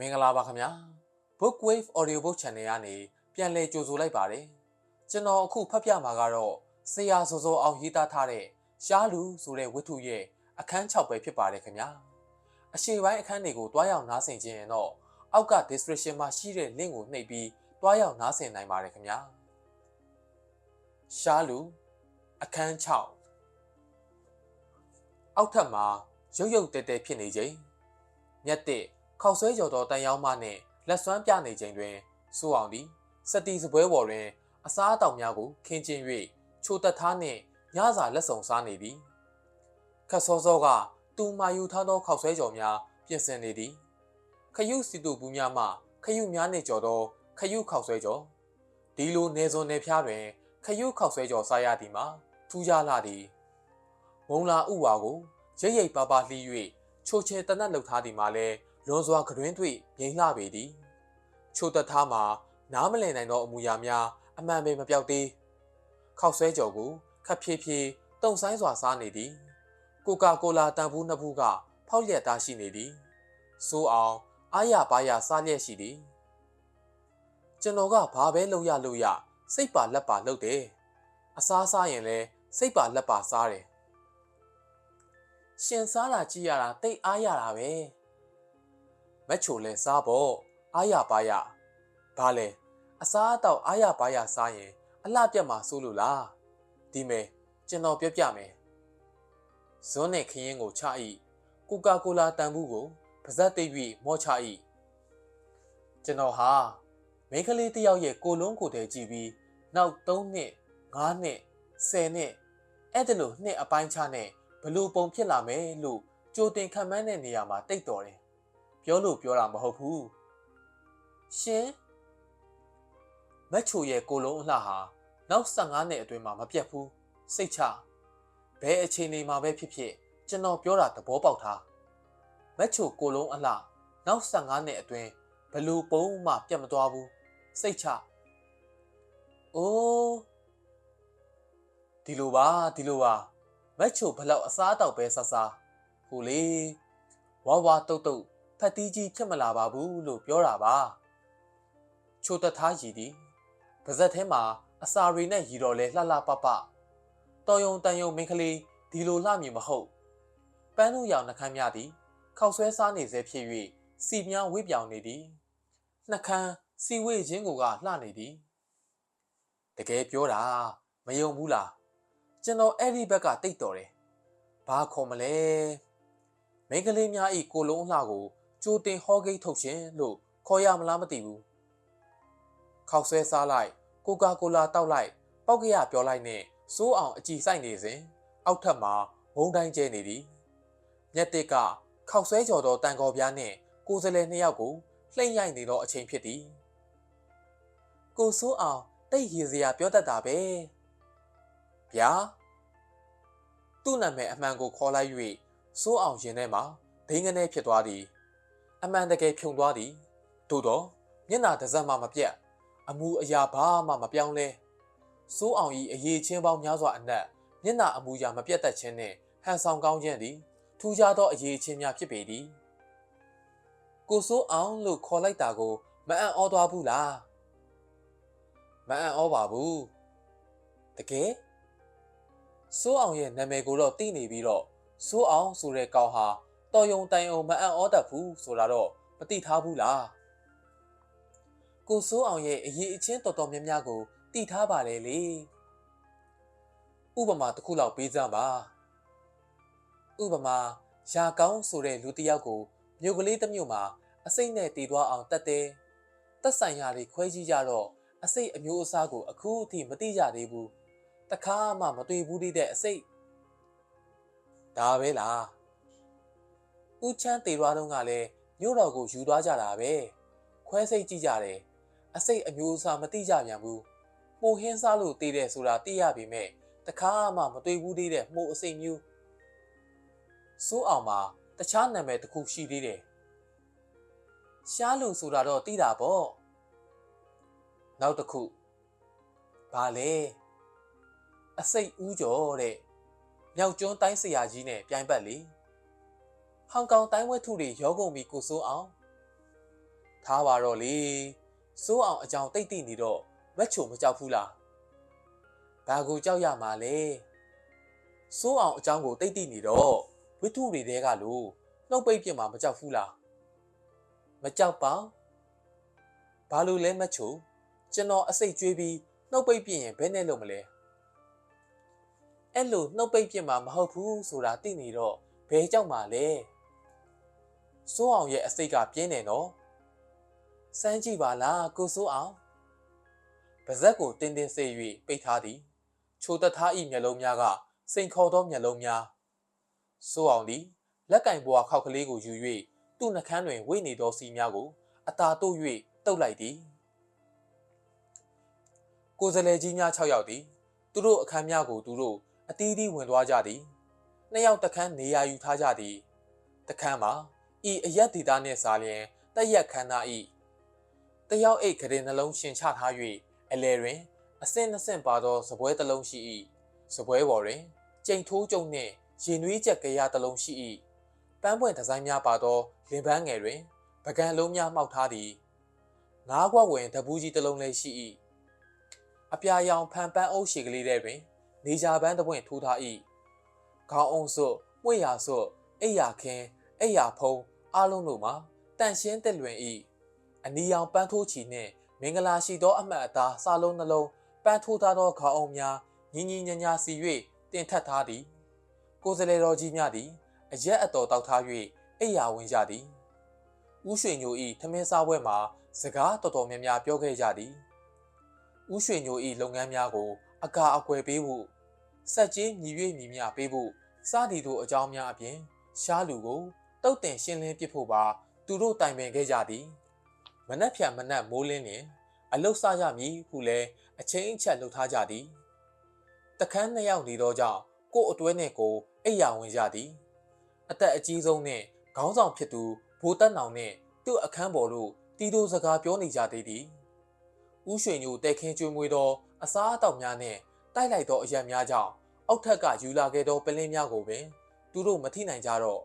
မင်္ဂလာပါခင်ဗျာ Bookwave Audio Book Channel ကနေပြန်လည်ကြိုဆိုလိုက်ပါတယ်ကျွန်တော်အခုဖတ်ပြမှာကတော့ဆရာစောစောအောင်ရေးသားထားတဲ့ရှားလူဆိုတဲ့ဝတ္ထုရဲ့အခန်း6ပဲဖြစ်ပါတယ်ခင်ဗျာအရှိပိုင်းအခန်းတွေကိုတွားရောက်နားဆင်ခြင်းရင်တော့အောက်က description မှာရှိတဲ့ link ကိုနှိပ်ပြီးတွားရောက်နားဆင်နိုင်ပါတယ်ခင်ဗျာရှားလူအခန်း6အောက်ထပ်မှာရုပ်ရုပ်တဲတဲဖြစ်နေချိန်မြက်တဲ့ ခောက်ဆွဲကြော်သောတန်ရောင်းမနှင့်လက်စွမ်းပြနေချိန်တွင်စိုးအောင်သည်စတီစပွဲပေါ်တွင် အစားအသောက်များကိုခင်းကျင်း၍ချိုတက်ထားနှင့်ညစာလက်ဆောင်စားနေသည်ခတ်စောစောကတူမာယူထားသောခောက်ဆွဲကြော်များပြင်ဆင်နေသည်ခရုစီတူဘူးများမှခရုများနှင့်ကြော်သောခရုခောက်ဆွဲကြော်ဒီလိုနေစုံနေဖျားတွင်ခရုခောက်ဆွဲကြော်စားရသည်မှာထူးခြားလာသည်မုံလာဥဝါကိုရိပ်ရိပ်ပါပါလှီး၍ချိုချဲတနတ်လှုပ်ထားသည်မှာလည်း လွန်စွာကတွင်တွေ့ငိမ့်လှပေသည်ချိုတထားမှာနားမလည်နိုင်သောအမူအရာများအမှန်ပဲမပြောက်သေးခောက်ဆွဲကြော်ကိုခပ်ဖြည်းဖြည်းတုံဆိုင်စွာစားနေသည်ကိုကာကိုလာတန်ဘူးနှစ်ဘူးကဖောက်လျက်သားရှိနေသည်စိုးအောင်အားရပါရစားလျက်ရှိသည်ကျွန်တော်ကဘာပဲလုပ်ရလို့ရစိတ်ပါလက်ပါလုပ်တယ်အစားစားရင်လဲစိတ်ပါလက်ပါစားတယ်ရှင်စားတာကြည့်ရတာတိတ်အားရတာပဲ မက်ချိုလဲစားဖို့အားရပါရဘာလဲအစားအသောက်အားရပါရစားရင် အလှပြတ်မှာစိုးလို့လားဒီမဲကျွန်တော်ပြောပြမယ်ဇွန်းနဲ့ခရင်ကိုချဤကိုကာကိုလာတန်ဘူးကိုပါဇက်သိပ်၍မောချဤကျွန်တော်ဟာမိန်းကလေးတစ်ယောက်ရဲ့ကိုလုံးကိုယ်တည်းကြည့်ပြီးနောက်3နှစ်5နှစ်10နှစ်အဲ့ဒါလို့နှစ်အပိုင်းခြားနဲ့ဘလို့ပုံဖြစ်လာမယ်လို့ကြိုတင်ခံမှန်းတဲ့နေရာမှာတိတ်တော်တယ် ပြောလို့ပြောတာမဟုတ်ဘူးရှင်မက်ချိုရဲ့ကိုလုံးအလှဟာနောက်15နှစ်အတွင်းမှာမပြတ်ဘူးစိတ်ချဘယ်အချိန်နေမှာပဲဖြစ်ဖြစ်ကျွန်တော်ပြောတာသဘောပေါက်ထားမက်ချိုကိုလုံးအလှနောက်15နှစ်အတွင်းဘလို့ပုံမှပြတ်မသွားဘူးစိတ်ချအိုးဒီလိုပါဒီလိုပါမက်ချိုဘလောက်အစားတောက်ပဲဆဆာဟိုလေဝါဝါတုတ်တုတ် ဖက်တီးကြီးဖြစ်မလာပါဘူးလို့ပြောတာပါချိုတထားရည်သည်ပါဇက်ထဲမှာအစာရီနဲ့ရီတော်လဲလှလှပပတော်ယုံတန်ယုံမင်းကလေးဒီလိုလှမြင်မဟုတ်ပန်းလို့ရောင်နှခမ်းများသည်ခောက်ဆွဲစားနေစေဖြစ်၍စီများဝိပြောင်နေသည်နှခမ်းစီဝေးခြင်းကိုကလှနေသည်တကယ်ပြောတာမယုံဘူးလားကျွန်တော်အဲ့ဒီဘက်ကတိတ်တော်တယ်ဘာခေါ်မလဲမိန်းကလေးများဤကိုလုံးအလှကို ကြိုတင်ဟောဂိတ်ထုတ်ခြင်းလို့ခေါ်ရမလားမသိဘူးခောက်ဆွဲစားလိုက်ကိုကာကိုလာတောက်လိုက်ပောက်ကရပြောလိုက်နဲ့စိုးအောင်အကြည်ဆိုင်နေစဉ်အောက်ထပ်မှာဝုံတိုင်းကျဲနေသည်မြက်တစ်ကခောက်ဆွဲကြော်သောတန်ကော်ပြားနှင့်ကိုယ်စလဲနှစ်ယောက်ကိုလှိမ့်ရိုက်နေသောအချိန်ဖြစ်သည်ကိုစိုးအောင်တိတ်ရည်စရာပြောတတ်တာပဲဗျာသူ့နာမည်အမှန်ကိုခေါ်လိုက်၍စိုးအောင်ရင်ထဲမှာဒိန်းကနေဖြစ်သွားသည် အမှန်တကယ်ဖြုံသွားသည်သို့တော့မျက်နာတစ်စက်မှမပြတ်အမူအရာဘာမှမပြောင်းလဲစိုးအောင်ဤအရေးချင်းပေါင်းများစွာအနက်မျက်နာအမူအရာမပြတ်တတ်ခြင်းနှင့်ဟန်ဆောင်ကောင်းခြင်းသည်ထူးခြားသောအရေးချင်းများဖြစ်ပေသည်ကိုစိုးအောင်လို့ခေါ်လိုက်တာကိုမအံ့ဩသွားဘူးလားမအံ့ဩပါဘူးတကယ်စိုးအောင်ရဲ့နာမည်ကိုတော့သိနေပြီးတော့စိုးအောင်ဆိုတဲ့ကောင်ဟာ တော်ယုံတိုင်အောင်မအံ့ဩတတ်ဘူးဆိုတာတော့မသိထားဘူးလားကိုစိုးအောင်ရဲ့အရေးအချင်းတော်တော်များများကိုသိထားပါတယ်လေဥပမာတစ်ခုလောက်ပေးစမ်းပါဥပမာရာကောင်းဆိုတဲ့လူတစ်ယောက်ကိုမြို့ကလေးတစ်မြို့မှာအစိမ့်နဲ့တည်သွားအောင်တတ်တယ်တက်ဆိုင်ရာတွေခွဲကြည့်ကြတော့အစိတ်အမျိုးအစားကိုအခုအထိမသိကြသေးဘူးတခါမှမတွေ့ဘူးသေးတဲ့ အစိတ်ဒါပဲလား ဦးချမ်းတေသွားတော့ကလည်းမြို့တော်ကိုယူသွားကြတာပဲခွဲစိတ်ကြည့်ကြတယ်အစိတ်အမျိုးအစားမသိကြပြန်ဘူးမှုဟင်းစားလို့တည်တယ်ဆိုတာသိရပေမဲ့တခါမှမတွေ့ဘူးသေးတဲ့မှုအစိတ်မျိုးစိုးအောင်မှာတခြားနာမည်တစ်ခုရှိသေးတယ်ရှားလူဆိုတာတော့သိတာပေါ့နောက်တစ်ခုဘာလဲအစိတ်ဦးကျော်တဲ့မြောက်ကျွန်းတိုင်းဆရာကြီးနဲ့ပြိုင်ပတ်လေ ဟောင်ကောင်တိုင်းဝဲထုတွေရောကုန်ပြီကိုစိုးအောင်ထားပါတော့လေစိုးအောင်အကြောင်းတိတ်တိနေတော့မက်ချိုမကြောက်ဘူးလားဘာကိုကြောက်ရမှာလဲစိုးအောင်အကြောင်းကိုတိတ်တိနေတော့ဝိထုတွေတဲကလို့နှုတ်ပိတ်ပြစ်မှာမကြောက်ဘူးလားမကြောက်ပါဘာလို့လဲမက်ချိုကျွန်တော်အစိတ်ကျွေးပြီးနှုတ်ပိတ်ပြစ်ရင်ဘယ်နဲ့လုပ်မလဲအဲ့လိုနှုတ်ပိတ်ပြစ်မှာမဟုတ်ဘူးဆိုတာသိနေတော့ဘယ်ကြောက်မှာလဲ စိုးအောင်ရဲ့အစိတ်ကပြင်းနေနော်စမ်းကြည့်ပါလားကိုစိုးအောင်ပါဇက်ကိုတင်းတင်းစေ၍ပိတ်ထားသည်ချိုတထားဤမျက်လုံးများကစိန်ခေါ်သောမျက်လုံးများစိုးအောင်သည်လက်ကင်ဘွားခောက်ကလေးကိုယူ၍သူ့နှကန်းတွင်ဝိနေသောစီများကိုအသာတို့၍တုပ်လိုက်သည်ကိုယ်စလဲကြီးများ6ယောက်သည်သူတို့အခန်းများကိုသူတို့အတီးတီးဝင်သွားကြသည်နှစ်ယောက်တခန်းနေရာယူထားကြသည်တခန်းမှာ ဤအရက်ဒေတာနှင့်စားလျင်တက်ရက်ခန်းသားဤတယောက်အိတ်ကလေးနှလုံးရှင်ချထား၍အလဲတွင်အစင်နှစင်ပါသောစပွဲတစ်လုံးရှိ၏စပွဲပေါ်တွင်ကြိမ်ထိုးကြုံနှင့်ရင်နွေးချက်ကြရတစ်လုံးရှိ၏ပန်းပွင့်ဒီဇိုင်းများပါသောလင်ပန်းငယ်တွင်ပကံလုံးများမှောက်ထားသည်ငါးခွက်ဝင်တပူးကြီးတစ်လုံးလည်းရှိ၏အပြာရောင်ဖန်ပန်းအုပ်ရှိကလေးထဲတွင် နေကြပန်းတစ်ပွင့်ထိုးထား၏ခေါင်းအုံစွတ်မှွေရစွတ်အိယာခင်း အိယာဖုံးအားလုံးတို့မှာတန့်ရှင်းတက်လွင်၏အနီရောင်ပန်းထိုးချီနှင့်မင်္ဂလာရှိသောအမှတ်အသားစာလုံးနှလုံးပန်းထိုးထားသောခေါင်းအုံများညီညီညာညာစီ၍တင်ထက်ထားသည်ကိုယ်စလေတော်ကြီးများသည်အရက်အတော်တောက်ထား၍အိယာဝင်ကြသည်ဥရွှေညိုဤထမင်းစားပွဲမှာစကားတော်တော်များများပြောခဲ့ကြသည်ဥရွှေညိုဤလုပ်ငန်းများကို အကာအကွယ်ပေးဖို့စက်ကြီးညီ၍ညီမျှပေးဖို့စသည်တို့အကြောင်းများအပြင်ရှားလူကို တုတ်တင်ရှင်းလင်းပစ်ဖို့ပါသူတို့တိုင်ပင်ခဲ့ကြသည်မနက်ဖြန်မနက်မိုးလင်းလျင်အလုတ်စားရမည်ဟုလည်းအချင်းအချက်လှုပ်ထားကြသည်တခန်းနှစ်ယောက်နေသောကြောင့်ကို့အတွဲနှင့်ကိုအိယာဝင်ကြသည် အသက်အကြီးဆုံးနှင့်ခေါင်းဆောင်ဖြစ်သူဘိုးတက်နောင်နှင့်သူ့အခန်းပေါ်သို့တီတိုစကားပြောနေကြသေးသည်ဥရွှေညိုတဲခင်းကျွေးမွေးသောအစားအသောက်များနှင့်တိုက်လိုက်သောအရက်များကြောင့်အောက်ထက်ကယူလာခဲ့သောပလင်းများကိုပင်သူတို့မထိနိုင်ကြတော့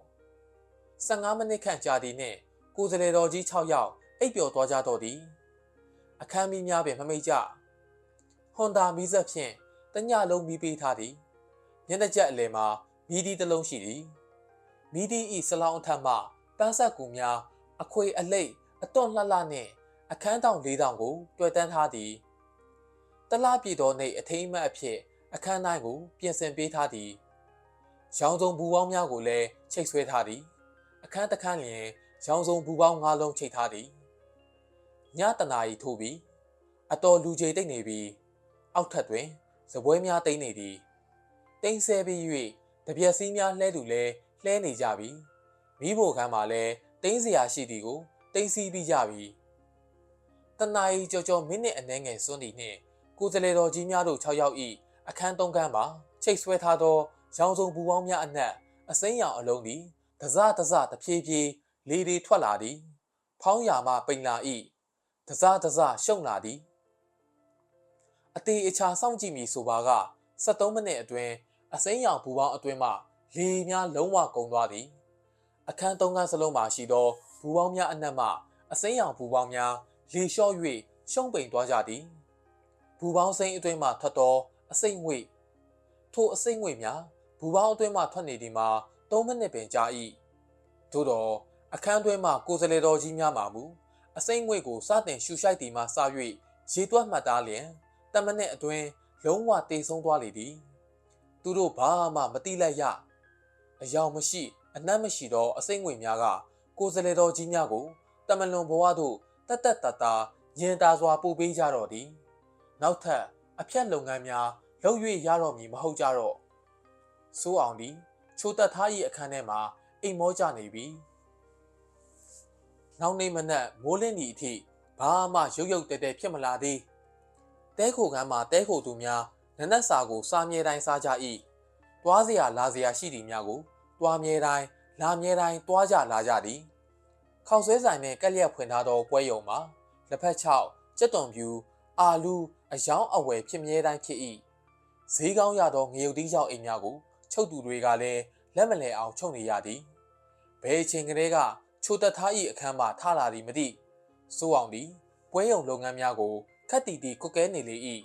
15မိနစ်ခန့်ကြာသည်နှင့်ကိုယ်စလေတော်ကြီး6ယောက်အိပ်ပျော်သွားကြတော့သည်အခန်းမီးများပင်မမိတ်ကြဟွန်ဒါမီးစက်ဖြင့်တညလုံးမီးပေးထားသည်ညနေချက်အလယ်မှာမီးဒီတစ်လုံးရှိသည်မီးဒီဤဆလောင်းအထက်မှပန်းဆက်ကူများအခွေအလိတ်အတွန့်လှလှနှင့်အခန်းတောင်လေးတောင်ကိုတွေ့တန်းထားသည်တလားပြည်တော်နှင့်အထိမ်းအမှတ်အဖြစ်အခန်းတိုင်းကိုပြင်ဆင်ပေးထားသည်ရောင်စုံဘူပေါင်းများကိုလည်းချိတ်ဆွဲထားသည် အခန်းတစ်ခန်းလျင်ရောင်စုံဘူပေါင်း၅လုံးချိတ်ထားသည်ညတနာရီထိုးပြီးအတော်လူကြီးတိတ်နေပြီးအောက်ထပ်တွင်စပွဲများတိတ်နေသည်တိမ်ဆဲပြီး၍တပြက်စီးများလှဲသူလဲလှဲနေကြပြီမိဖို့ခန်းမှာလဲတိမ်စရာရှိသည်ကိုတိမ်စီးပြီးကြပြီတနာရီကြော်ကြော်မိနစ်အနည်းငယ်စွန်းသည်နှင့်ကိုယ်စလေတော်ကြီးများတို့6ယောက်ဤအခန်း၃ခန်းမှာချိတ်ဆွဲထားသောရောင်စုံပူပေါင်းများအနက်အစိမ်းရောင်အလုံးသည် တစတစတဖြည်းဖြည်းလေတွေထွက်လာသည် ဖောင်းရာမှပိန်လာ၏တစတစရှုံလာသည်အသေးအချာစောင့်ကြည့်မိဆိုပါက73မိနစ်အတွင်းအစိမ်းရောင်ဘူပေါင်းအတွင်းမှလေများလုံးဝကုန်သွားသည် အခန်းသုံးခန်းစလုံးမှာရှိသောဘူပေါင်းများအနက်မှအစိမ်းရောင်ဘူပေါင်းများလေလျှော့၍ရှုံးပိန်သွားကြသည်ဘူပေါင်းစိမ်းအတွင်းမှထွက်သောအစိမ့်ငွေထိုအစိမ့်ငွေများဘူပေါင်းအတွင်းမှထွက်နေသည်မှာ 3မိနစ်ပင်ကြာ၏သို့တော့အခန်းတွင်းမှကိုယ်စလေတော်ကြီးများမှာမူအစိမ့်ငွေကိုစတင်ရှူရှိုက်သည်မှစ၍ရေတွက်မှတ်သားလျင်တမနစ်အတွင်းလုံးဝတေဆုံးသွားလေသည်သူတို့ဘာမှမတိလိုက်ရအယောင်မရှိ အနက်မရှိသောအစိမ့်ငွေများကကိုယ်စလေတော်ကြီးများကိုတမလွန်ဘဝသို့တတ်တတ်တတာရင်သာစွာပို့ပေးကြတော့သည်နောက်ထပ်အဖြတ်လုပ်ငန်းများလုပ်၍ရတော့မည်မဟုတ်ကြတော့စိုးအောင်သည် ချိုတက်ထား၏အခန်းထဲမှာအိမ်မောကြနေပြီနောက်နေ့မနက်မိုးလင်းသည့်အထိဘာမှရုပ်ရုပ်တဲတဲဖြစ်မလာသေးတဲခိုကမ်းမှာတဲခိုသူများနနက်စာကိုစားမြဲတိုင်းစားကြ၏တွားစရာလာစရာရှိသည်များကိုတွားမြဲတိုင်းလာမြဲတိုင်းတွားကြလာကြသည်ခောက်ဆွဲဆိုင်နှင့်ကက်လျက်ဖွင့်ထားသောပွဲရုံမှာလက်ဖက်ချောက်ကြက်သွန်ပြူအာလူအယောင်အဝယ်ဖြစ်မြဲတိုင်းဖြစ်၏ဈေးကောင်းရသောငရုတ်သီးကြောင့်အိမ်များကို ချုပ်သူတွေကလည်းလက်မလဲအောင်ချုပ်နေရသည်ဘယ်အချိန်ကလေးကချိုတက်ထား၏အခန်းမှာထလာသည်မသိစိုးအောင်သည်ပွဲရုံလုပ်ငန်းများကိုခက်တီတီကွက်ကဲနေလေ၏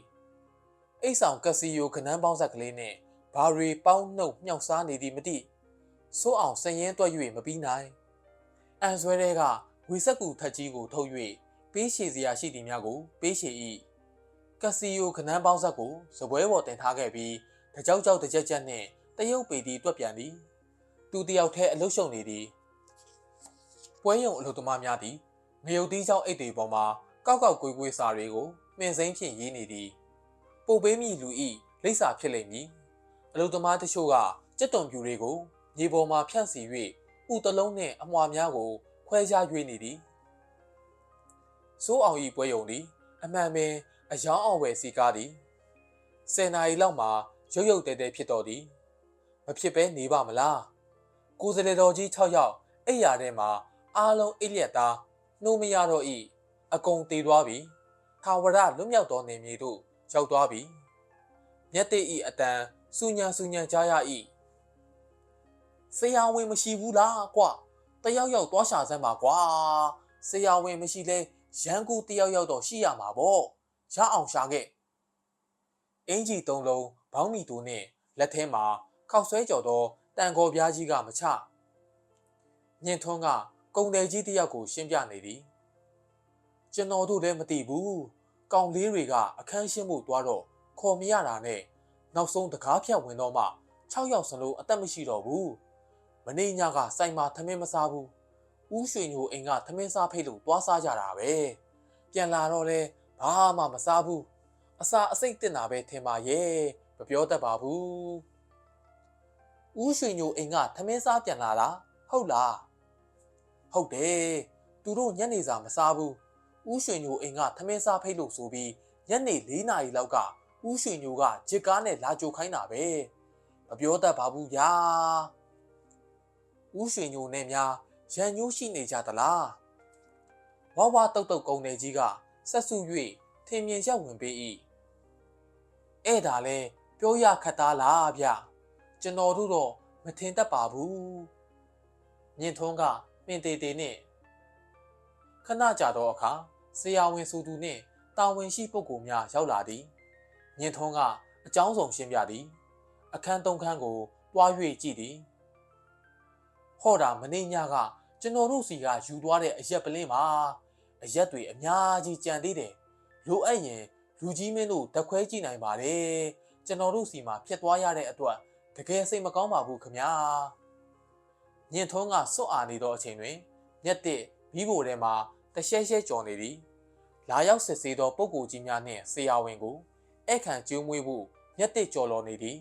အိတ်ဆောင်ကစီယိုခနန်းပေါင်းဆက်ကလေးနှင့်ဘာရီပေါင်းနှုတ်မြှောက်စားနေသည်မသိစိုးအောင်စရင်တွက်၍မပြီးနိုင်အန်ဆွဲတဲ့ကဝီဆက်ကူထက်ကြီးကိုထုတ်၍ပေးရှည်စရာရှိသည်များကိုပေးရှည်၏ကစီယိုခနန်းပေါင်းဆက်ကိုစပွဲပေါ်တင်ထားခဲ့ပြီးတကြောက်ကြောက်တစ်ချက်ချက်နှင့် တရုတ်ပေတီတွက်ပြန်သည်သူတယောက်တည်းအလုရှုံနေသည်ပွဲရုံအလုပ်သမားများသည်ငရုတ်သီးချောင်းအိတ်တွေပေါ်မှာကောက်ကောက်ကွေးကွေးစာတွေကိုမှင်စိမ့်ဖြင့်ရေးနေသည်ပို့ပေးမိလူဤလိပ်စာဖြစ်လိမ့်မည်အလုပ်သမားတချို့ကကြက်တုံပြူတွေကိုမြေပေါ်မှာဖြန့်စီ၍ဥတလုံးနှင့်အမွာများကို ခွဲခြား၍နေသည်စိုးအောင်ဤပွဲရုံသည်အမှန်ပင်အယောင်အောင်ဝယ်စီကားသည်10နာရီလောက်မှာရုတ်ရုတ်တဲတဲဖြစ်တော်သည် မဖြစ်ဘဲနေပါမလားကိုယ်စလေတော်ကြီး6ယောက်အိပ်ရာထဲမှာအားလုံးအိပ်လျက်သားနှိုးမရတော့ဤအကုန်တည်သွားပြီထာဝရလွတ်မြောက်သောနေမြေသို့ရောက်သွားပြီမြတ်တိဤအတန်စူညံစူညံကြားရ၏ဆရာဝန်မရှိဘူးလားကွတယောက်ယောက်သွားရှာစမ်းပါကွာဆရာဝန်မရှိလဲရန်ကူတယောက်ယောက်တော့ရှိရမှာပေါ့ရအောင်ရှာခဲ့အင်ကြီးသုံးလုံးဘောင်းမီတိုနဲ့လက်ထဲမှာ ခောက်ဆွဲကြော်သောတန်ခေါ်ပြားကြီးကမချညင်ထွန်းကကုံတယ်ကြီးတယောက်ကိုရှင်းပြနေသည်ကျွန်တော်တို့လည်းမသိဘူးကောင်လေးတွေကအခန်းရှင်းဖို့သွားတော့ခေါ်မရတာနဲ့နောက်ဆုံးတကားဖြတ်ဝင်တော့မှ6ယောက်စလုံးအသက်မရှိတော့ဘူးမနေ့ညကစိုင်မှာသမင်းမစားဘူးဦးရွှေညိုအိမ်ကသမင်းစားဖိတ်လို့သွားစားကြတာပဲပြန်လာတော့လဲဘာမှမစားဘူးအစာအစိတ်တင်တာပဲထင်ပါရဲ့မပြောတတ်ပါဘူး ဦးရွှေညိုအိမ်ကသမင်းစားပြန်လာတာဟုတ်လားဟုတ်တယ်သူတို့ညနေစာမစားဘူးဦးရွှေညိုအိမ်ကသမင်းစားဖိတ်လို့ဆိုပြီးညနေ၄နာရီလောက်ကဦးရွှေညိုကဂျစ်ကားနဲ့လာကြိုခိုင်းတာပဲမပြောတတ်ပါဘူးဗျာဦးရွှေညိုနဲ့များရန်ညိုးရှိနေကြသလားဝဝတုတ်တုတ်ကုံနေကြီးကဆက်စု၍ထင်မြင်ရက်ဝင်ပေး၏အဲ့ဒါလဲပြောရခတ်သားလားဗျ ကျွန်တော်တို့တော့မထင်တတ်ပါဘူးမြင့်ထွန်းကမင်းတေတေနဲ့ခဏကြာသောအခါဆရာဝန်ဆိုသူနှင့်တာဝန်ရှိပုဂ္ဂိုလ်များရောက်လာသည်မြင့်ထွန်းကအကြောင်းဆောင်ရှင်းပြသည် အခန်းသုံးခန်းကိုတွား၍ကြည့်သည်ဟောတာမနေ့ညကကျွန်တော်တို့စီကယူသွားတဲ့အရက်ပလင်းပါအရက်တွေအများကြီးကြံသေးတယ်လိုအပ်ရင်လူကြီးမင်းတို့တခွဲကြည့်နိုင်ပါတယ်ကျွန်တော်တို့စီမှာဖြစ်သွားရတဲ့အတွက် တကယ်စိတ်မကောင်းပါဘူးခမညာညင်ထုံးကစွတ်အာနေသောအချိန်တွင်မြက်တစ်မိဖို့ထဲမှာတရှဲရှဲကြော်နေသည်လာရောက်စစ်ဆေးသောပုဂ္ဂိုလ်ကြီးများနှင့်ဆရာဝန်ကိုဧကန်ကျိုးမွေးဖို့မြက်တစ်ကြော်လော်နေသည်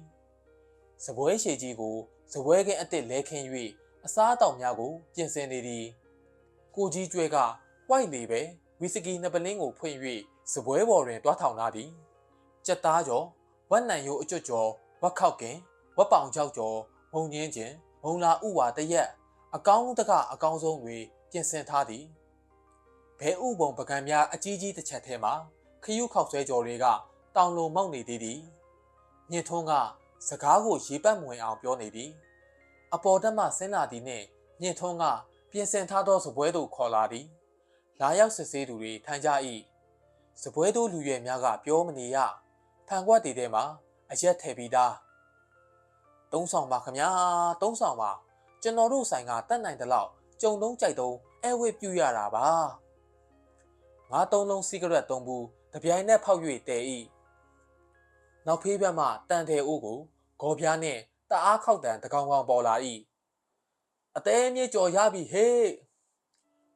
စပွဲရှည်ကြီးကိုစပွဲကင်းအစ်စ်လဲခင်း၍အစားအသောက်များကိုပြင်ဆင်နေသည်ကိုကြီးကျွဲကဝိုက်လေပဲဝီစကီနှစ်ပလင်းကိုဖွင့်၍စပွဲပေါ်တွင်တွားထောင်လာသည်ကြက်သားကျော်ဝက်နံရိုးအကျွတ်ကျော်ဝက်ခောက်ကင် ဝက်ပောင်ချောက်ကျော်မုံငင်းကျင်မုံလာဥဝါတရက်အကောင်းတကအကောင်းဆုံးတွေပြင်ဆင်ထားသည်ဘဲဥပုံပကံများအကြီးကြီးတစ်ချက်ထဲမှာခရုခောက်ဆွဲကြော်တွေကတောင်လုံမောက်နေသေးသည်ညင်ထွန်းကစကားကိုရေပတ်မဝင်အောင်ပြောနေသည်အပေါ်တက်မှဆင်းလာသည်နှင့်ညင်ထွန်းကပြင်ဆင်ထားသောစပွဲသို့ခေါ်လာသည်လာရောက်စစ်ဆေးသူတွေထိုင်ကြ၏စပွဲသို့လူရွယ်များကပြောမနေရဖန်ခွက်တီထဲမှာအရက်ထည့်ပြီးသား သုံးဆောင်ပါခမညာသုံးဆောင်ပါကျွန်တော်တို့ဆိုင်ကတတ်နိုင်တဲ့လောက်ကြုံတုံးကြိုက်တုံးအဲဝစ်ပြူရတာပါငါသုံးလုံးစီဂရက်သုံးဘူးတပြိုင်နက်ဖောက်၍တဲ၏နောက်ဖေးဘက်မှတန်တယ်အိုးကိုဂေါ်ပြားနှင့်တအားခောက်တန်တကောင်ကောင်ပေါ်လာ၏အသေးမြေကြော်ရပြီဟေး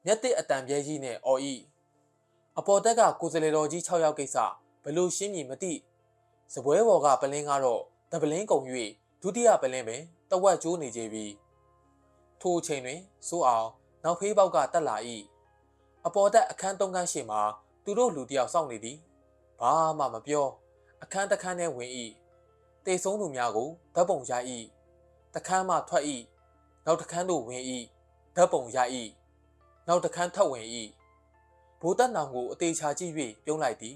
မျက်တစ်အတန်ပြဲကြီးနဲ့အော်ဤအပေါ်တက်ကကိုစလေတော်ကြီး6ယောက်ကိစ္စဘလို့ရှင်းမြည်မသိစပွဲပေါ်ကပလင်းကတော့တပလင်းကုံ၍ ဒုတိယပလင်းပင်တဝက်ကျိုးနေကြပြီထိုအချိန်တွင်စိုးအောင်နောက်ဖေးပေါက်ကတက်လာ၏အပေါ်တက်အခန်းသုံးခန်းရှိမှာသူတို့လူတယောက်စောင့်နေသည်ဘာမှမပြော အခန်းတစ်ခန်းထဲဝင်၏တေဆုံးသူများကိုဓာတ်ပုံရ၏တခန်းမှထွက်၏နောက်တခန်းသို့ဝင်၏ဓာတ်ပုံရ၏နောက်တခန်းထပ်ဝင်၏ဘိုးတက်နောင်ကိုအသေးချာကြည့်၍ပြုံးလိုက်သည်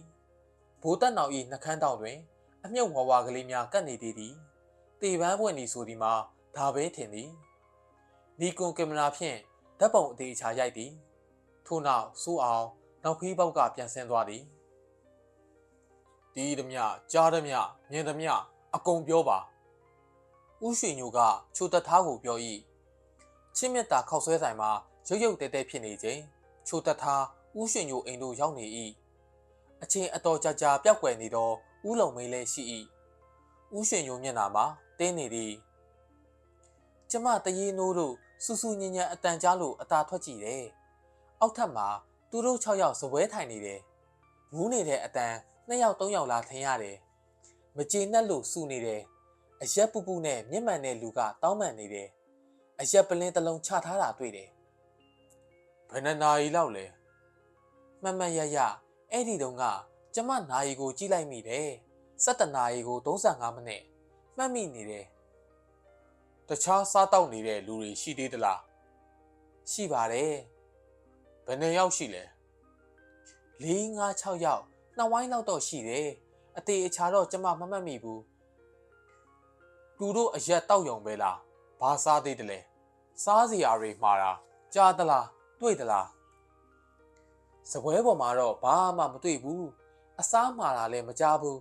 ဘိုးတက်နောင်၏နှကန်းတောင်တွင် အမြုပ်ဝါဝါကလေးများကပ်နေသေးသည် တေပန်းပွင့်နေဆိုသည်မှာဒါပဲထင်သည်နီကွန်ကင်မရာဖြင့်ဓာတ်ပုံအသေးချာရိုက်သည်ထို့နောက်စိုးအောင်နောက်ခီးပေါက်ကပြန်ဆင်းသွားသည်တီးသည်မြကြားသည်မြမြင်သည်မြအကုန်ပြောပါဥရွှေညိုကချိုတထားကိုပြော၏ချင်းမြတ်တာခောက်ဆွဲဆိုင်မှာရုတ်ရုတ်တဲတဲဖြစ်နေချိန်ချိုတထားဥရွှေညိုအိမ်တို့ရောက်နေ၏အချင်းအတော်ကြာကြာပျောက်ကွယ်နေသောဥလုံမင်းလည်းရှိ၏ဥရွှေညိုမျက်နှာမှာ တင်းနေသည်ကျမတရေနိုးတို့စူးစူးညံ့ညံ့အတန်ကြားလို့အသာထွက်ကြည့်တယ်အောက်ထပ်မှာသူတို့6ယောက်စပွဲထိုင်နေတယ်မူးနေတဲ့အတန်2ယောက်3ယောက်လာထင်ရတယ်မကြေနှက်လို့စူနေတယ်အရက်ပူပူနဲ့မျက်မှန်တဲ့လူကတောင်းပန်နေတယ်အရက်ပလင်းတစ်လုံးချထားတာတွေ့တယ်ဘယ်နှစ်နာရီလောက်လဲမှန်မှန်ရရအဲ့ဒီတုန်းကကျမနာရီကိုကြည့်လိုက်မိတယ်17နာရီကို35မိနစ် မှတ်မိနေတယ်တခြားစားတောက်နေတဲ့လူတွေရှိသေးသလားရှိပါတယ်ဘယ်နှစ်ယောက်ရှိလဲ၄၅6ယောက်နှစ်ဝိုင်းလောက်တော့ရှိတယ်အသေးအချာတော့ကျမမမှတ်မိဘူးသူတို့အရက်တောက်ယုံပဲလားဘာစားသေးတယ်လဲစားစရာတွေမှာတာကြားသလားတွေ့သလားစပွဲပေါ်မှာတော့ဘာမှမတွေ့ဘူးအစားမှာတာလည်းမကြားဘူး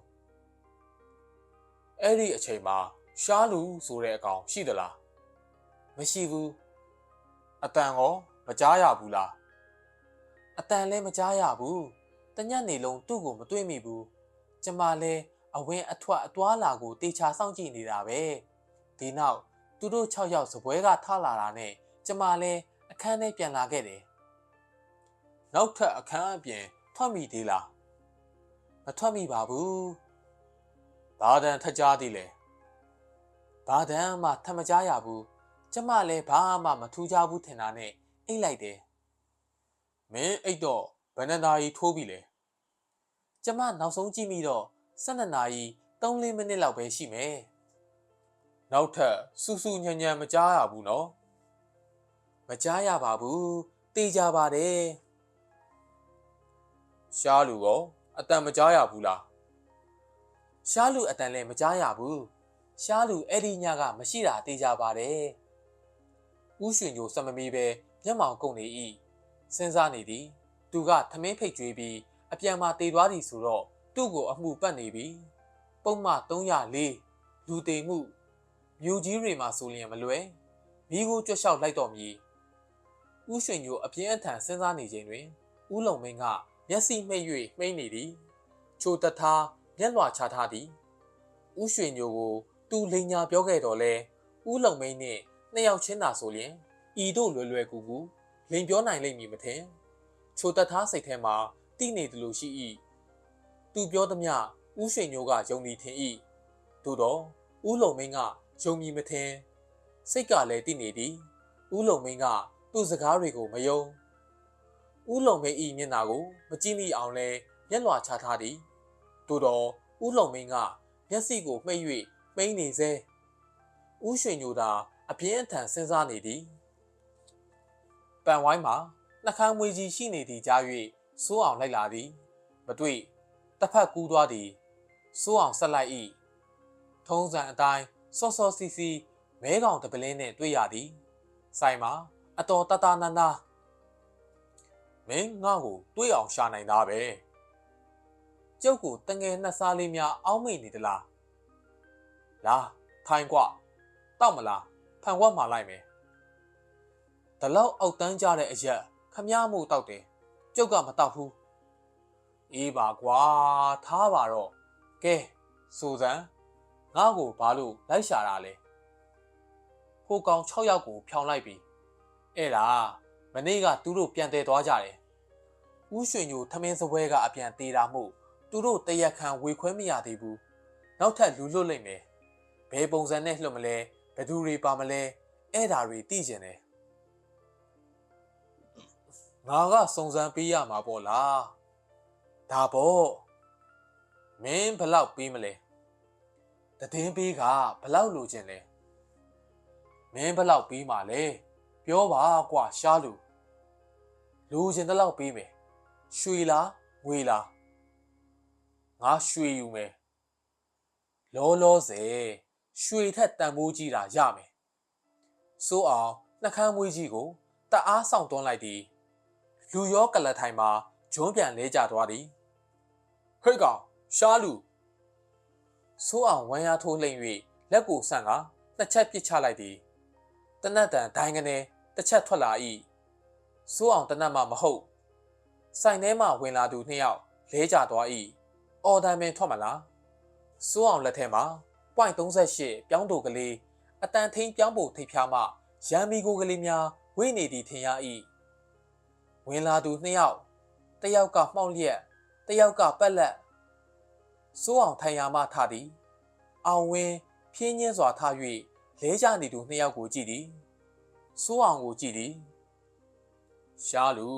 အဲ့ဒီအချိန်မှာရှားလူဆိုတဲ့အကောင်ရှိသလားမရှိဘူးအတန်ကောမကြားရဘူးလားအတန်လည်းမကြားရဘူးတညက်နေလုံးသူ့ကိုမတွေ့မိဘူးကျမလည်းအဝင်းအထွက်အသွားလာကိုတေချာစောင့်ကြည့်နေတာပဲဒီနောက်သူတို့6ယောက်စပွဲကထလာတာနဲ့ကျမလည်းအခန်းထဲပြန်လာခဲ့တယ်နောက်ထပ်အခန်းအပြင်ထွက်မိသေးလားမထွက်မိပါဘူး ဘာတန်ထက်ကြားသေးလဲဘာတန်မှထမကြားရဘူးကျမလည်းဘာမှမထူးခြားဘူးထင်တာနဲ့အိတ်လိုက်တယ်မင်းအိတ်တော့ဘယ်နှစ်နာရီထိုးပြီလဲကျမနောက်ဆုံးကြည့်မိတော့12နာရီ3-4မိနစ်လောက်ပဲရှိမယ်နောက်ထပ်စူးစူးညံ့ညံ့မကြားရဘူးနော်မကြားရပါဘူးတေးကြပါတယ်ရှားလူကောအတန်မကြားရဘူးလား ရှားလူအတန်လည်းမကြားရဘူးရှားလူအဲ့ဒီညကမရှိတာတေးကြပါတယ်ဥရွှင်ညိုစမမီပဲမျက်မှောင်ကုန်နေ၏စဉ်းစားနေသည်သူကထမင်းဖိတ်ကျွေးပြီးအပြန်မှာတေသွားသည်ဆိုတော့သူ့ကိုအမှုပတ်နေပြီပုံမှ304လူတေမှုမြို့ကြီးတွေမှာဆိုလျင်မလွယ်မိကိုကြွက်လျှောက်လိုက်တော်မည်ဥရွှင်ညိုအပြင်းအထန်စဉ်းစားနေချိန်တွင်ဥလုံမင်းကမျက်စိမှိတ်၍မှိတ်နေသည်ချိုတထား မျက်လွှာချထားသည်ဥရွှင်ညိုကို သူလိန်ညာပြောခဲ့တော်လဲဥလုံမင်းနှင့်နှစ်ယောက်ချင်းသာဆိုလျင်ဤတို့လွယ်လွယ်ကူကူလိန်ပြောနိုင်လိမ့်မည်မထင်ချိုတထားစိတ်ထဲမှာတိနေတယ်လို့ရှိ၏သူပြောသမျှဥရွှေညိုကယုံသည်ထင်၏သို့တော့ဥလုံမင်းကယုံမည်မထင်စိတ်ကလည်းတိနေသည်ဥလုံမင်းကသူ့စကားတွေကိုမယုံဥလုံမင်းဤမျက်နှာကို မကြည့်မိအောင်လဲမျက်လွှာချထားသည် သို့တော့ဥလုံမင်းကမျက်စိကိုမှိတ်၍ပိန်းနေစေဥရွှေညိုသာအပြင်းအထန်စဉ်းစားနေသည်ပန်ဝိုင်းမှာနှခမ်းမွေးကြီးရှိနေသည်ကြား၍စိုးအောင်လိုက်လာသည်မတွေ့တစ်ဖက်ကူးသွားသည်စိုးအောင်ဆက်လိုက်၏ထုံးစံအတိုင်းစောစောစီစီမဲကောင်တပလင်းနဲ့တွေ့ရသည်ဆိုင်မှာအတော်တတနာနာမင်းငါ့ကိုတွေးအောင်ရှာနိုင်တာပဲ ကျုပ်ကိုတငယ်နှစ်စားလေးများအောင်းမိနေသလားလာထိုင်ကွတောက်မလားဖန်ခွက်မှာလိုက်မယ်ဒီလောက်အောက်တန်းကြတဲ့အရက်ခမည်းမှုတောက်တယ်ကျုပ်ကမတောက်ဘူးအေးပါကွာထားပါတော့ကဲစူဇန်ငါ့ကိုဘာလို့လိုက်ရှာတာလဲဟိုကောင်6ယောက်ကိုဖြောင်းလိုက်ပြီအဲ့ဒါမနေ့ကသူတို့ပြန်တယ်သွားကြတယ်ဥရွှေညိုထမင်းစပွဲကအပြန်သေးတာမို့ သူတို့တရက်ခံဝေခွဲမရသေးဘူးနောက်ထပ်လူလွတ်လိုက်မယ်ဘယ်ပုံစံနဲ့လွတ်မလဲဘယ်သူတွေပါမလဲအဲ့ဒါတွေသိကျင်တယ်ငါကစုံစမ်းပေးရမှာပေါ့လားဒါပေါ့မင်းဘလောက်ပေးမလဲတည်င်းပေးကဘလောက်လိုချင်လဲမင်းဘလောက်ပေးမှလဲပြောပါကွာရှားလူလိုချင်တဲ့လောက်ပေးမယ်ရွှေလားငွေလား ငါရွှေယူမယ်လောလောဆယ်ရွှေထက်တန်ဖိုးကြီးတာရမယ်စိုးအောင်နှကမ်းမွေးကြီးကိုတအားဆောင်တွန်းလိုက်သည်လူရောကလတ်ထိုင်မှာဂျွန်းပြန်လဲကျသွားသည်ဟဲ့ကောင်ရှားလူဆိုးအောင်ဝမ်းရထိုးလှိမ့်၍လက်ကိုဆန့်ကနှစ်ချက်ပစ်ချလိုက်သည်တနတ်တန်ဒိုင်းကနေတစ်ချက်ထွက်လာ၏ဆိုးအောင်တနတ်မှမဟုတ်ဆိုင်ထဲမှဝင်လာသူနှစ်ယောက်လဲကျသွား၏ အော်ဒန်မင်ထွက်မလားစိုးအောင်လက်ထဲမှာ .38 ပြောင်းတိုကလေးအတန်ထိန်ပြောင်းဖို့ထိပ်ဖြားမှရန်မီကိုကလေးများဝိနေသည်ထင်ရ၏ဝင်လာသူနှစ်ယောက်တစ်ယောက်ကမှောက်လျက်တစ်ယောက်ကပက်လက်စိုးအောင်ထိုင်ရာမှထသည်အောင်ဝင်းဖြင်းညင်းစွာထား၍လဲကြနေသူနှစ်ယောက်ကိုကြည့်သည်စိုးအောင်ကိုကြည့်သည်ရှားလူ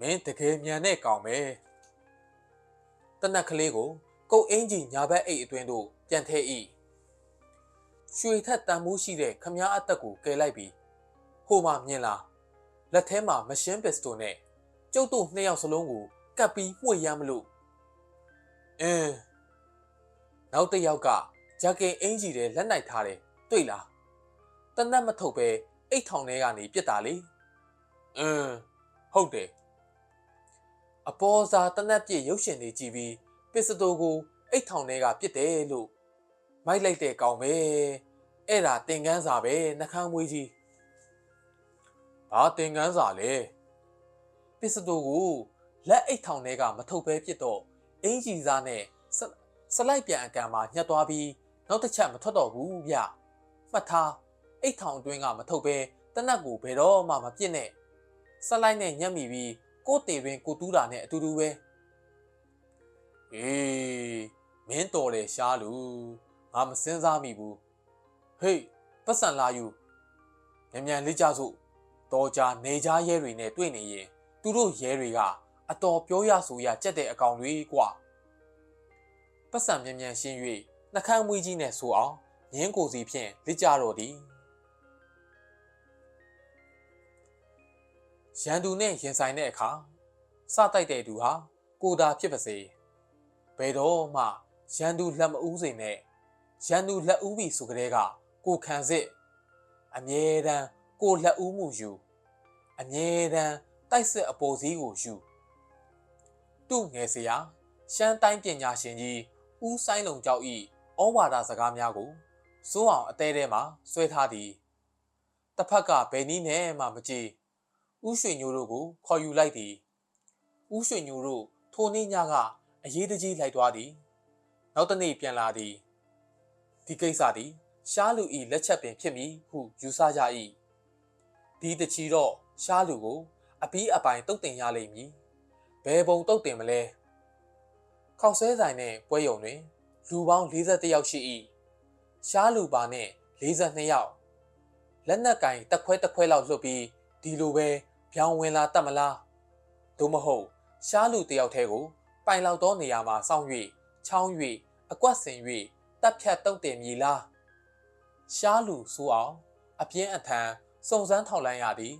မင်းတကယ်မြန်တဲ့ကောင်ပဲ တနက်ကလေးကိုကုတ်အင်ကြီးညာဘက်အိတ်အတွင်းသို့ပြန်ထည့်၏ရွှေထက်တန်မိုးရှိတဲ့ခမားအသက်ကိုကယ်လိုက်ပြီးဟိုမှမြင်လာလက်ထဲမှာမရှင်းပစ္စတိုနဲ့ကျုပ်တို့နှစ်ယောက်စလုံးကိုကပ်ပြီးမှု့ရမ်းမလို့အင်းနောက်တစ်ယောက်ကဂျာကင်အင်ကြီးတဲ့လက်နိုင်ထားတယ်တွေ့လားတနက်မထုတ်ပဲအိတ်ထောင်ထဲကနေပြစ်တာလေအင်းဟုတ်တယ် အပေါ်စာတနက်ပြည့်ရုပ်ရှင်တွေကြည့်ပြီးပစ္စတိုကိုအိတ်ထောင်ထဲကပြစ်တယ်လို့မိုက်လိုက်တဲ့ကောင်ပဲအဲ့ဒါတင်ကန်းစာပဲနှခမ်းမွေးကြီးဘာတင်ကန်းစာလဲပစ္စတိုကိုလက်အိတ်ထောင်ထဲကမထုတ်ပဲပြစ်တော့အင်ဂျီစားနဲ့စလိုက်ပြန်အကံမှာညှက်သွားပြီးနောက်တစ်ချက်မထွက်တော့ဘူးဗျမှတ်ထားအိတ်ထောင်အတွင်းကမထုတ်ပဲတနက်ကိုဘယ်တော့မှမပြစ်နဲ့စလိုက်နဲ့ညက်မိပြီး ကိုတေတွင်ကိုတူးတာနဲ့အတူတူပဲအေးမင်းတော်တယ်ရှားလူငါမစင်းစားမိဘူးဟေးပတ်စံလာယူမြန်မြန်လေးကြစို့တော်ကြနေကြရဲတွေနဲ့တွေ့နေရင်သူတို့ရဲတွေကအတော်ပြောရဆိုရကြက်တဲ့အကောင်တွေကွာပတ်စံမြန်မြန်ရှင်း၍နှခမ်းမွေးကြီးနဲ့ဆိုအောင်ငင်းကိုစီဖြင့်လက်ကြတော့သည် ရန်သူနဲ့ရင်ဆိုင်တဲ့အခါစတိုက်တဲ့သူဟာကိုသာဖြစ်ပါစေဘယ်တော့မှရန်သူလက်မဦးစိမ်နဲ့ရန်သူလက်ဦးပြီဆိုကြတဲ့ကကိုခံစစ်အမြဲတမ်းကိုလက်ဦးမှုယူအမြဲတမ်းတိုက်စစ်အပေါ်စည်းကိုယူသူ့ငယ်စရာရှမ်းတိုင်းပညာရှင်ကြီးဦးဆိုင်လုံကျောက်ဤဩဝါဒစကားများကိုစိုးအောင်အသေးထဲမှာဆွဲထားသည်တစ်ဖက်ကဘယ်နည်းနဲ့မှမကြည့် ဥရွှေညိုတို့ကိုခေါ်ယူလိုက်သည်ဥရွှေညိုတို့ထိုနေ့ညကအရေးတကြီးလိုက်သွားသည် နောက်တနေ့ပြန်လာသည်ဒီကိစ္စသည် ရှားလူဤလက်ချက်ပင်ဖြစ်မည်ဟုယူဆကြ၏ဒီတချီတော့ရှားလူကို အပီးအပိုင်တုတ်တင်ရလိမ့်မည်ဘယ်ပုံတုတ်တင်မလဲခောက်ဆဲဆိုင်နဲ့ပွဲရုံတွင် လူပေါင်း41ယောက်ရှိ၏ရှားလူပါနဲ့42ယောက်လက်နက်ကင်တက်ခွဲတက်ခွဲလောက်လွတ်ပြီးဒီလိုပဲ ဖြောင်းဝင်လာတတ်မလားသို့မဟုတ်ရှားလူတယောက်တည်းကိုပိုင်လောက်သောနေရာမှာစောင့်၍ချောင်း၍အကွက်ဆင်၍တပ်ဖြတ်တုတ်တင်မည်လားရှားလူဆိုအောင်အပြင်းအထန်စုံစမ်းထောက်လှမ်းရသည်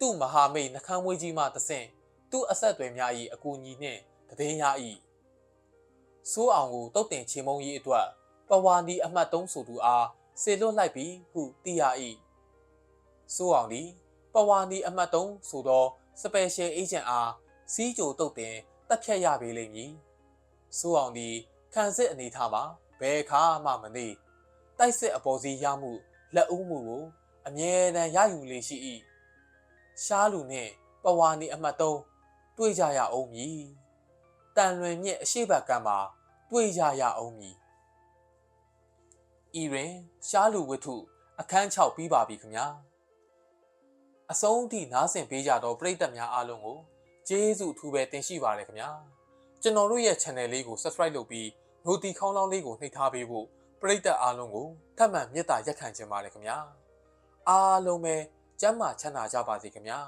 သူ့မဟာမိတ်နှခမ်းမွေးကြီးမှတဆင့်သူ့အဆက်အသွယ်များ၏အကူအညီနှင့်တည်င်းရ၏စိုးအောင်ကိုတုတ်တင်ချေမုံရေးအတွက်ပဝါနီအမှတ်3ဆိုသူအားစေလွတ်လိုက်ပြီးဟုသိရ၏စိုးအောင်သည် ပဝါနီအမှတ်3ဆိုသောစပယ်ရှယ်အေဂျင့်အားစီးကြိုတုတ်တင်တက်ဖြတ်ရပေလိမ့်မည်စိုးအောင်သည်ခံစစ်အနေထားမှာဘယ်အခါမှမသိတိုက်စစ်အပေါ်စီးရမှုလက်ဦးမှုကိုအမြဲတမ်းရယူလေရှိ၏ရှားလူနှင့်ပဝါနီအမှတ်3တွေ့ကြရအောင်မည်တန်လွင်မြစ်အရှိဘက်ကမ်းမှာတွေ့ကြရအောင်မည်ဤတွင်ရှားလူဝတ္ထုအခန်း6ပြီးပါပြီခင်ဗျာ အဆုံးထိနားဆင်ပေးကြတော့ပရိသတ်များအားလုံးကိုကျေးဇူးအထူးပဲတင်ရှိပါတယ်ခင်ဗျာကျွန်တော်တို့ရဲ့ channel လေးကို subscribe လုပ်ပြီး notification ခေါင်းလောင်းလေးကိုနှိပ်ထားပေးဖို့ပရိသတ်အားလုံးကိုထပ်မံမေတ္တာရက်ခံချင်ပါတယ်ခင်ဗျာအားလုံးပဲကျမ်းမာချမ်းသာကြပါစေခင်ဗျာ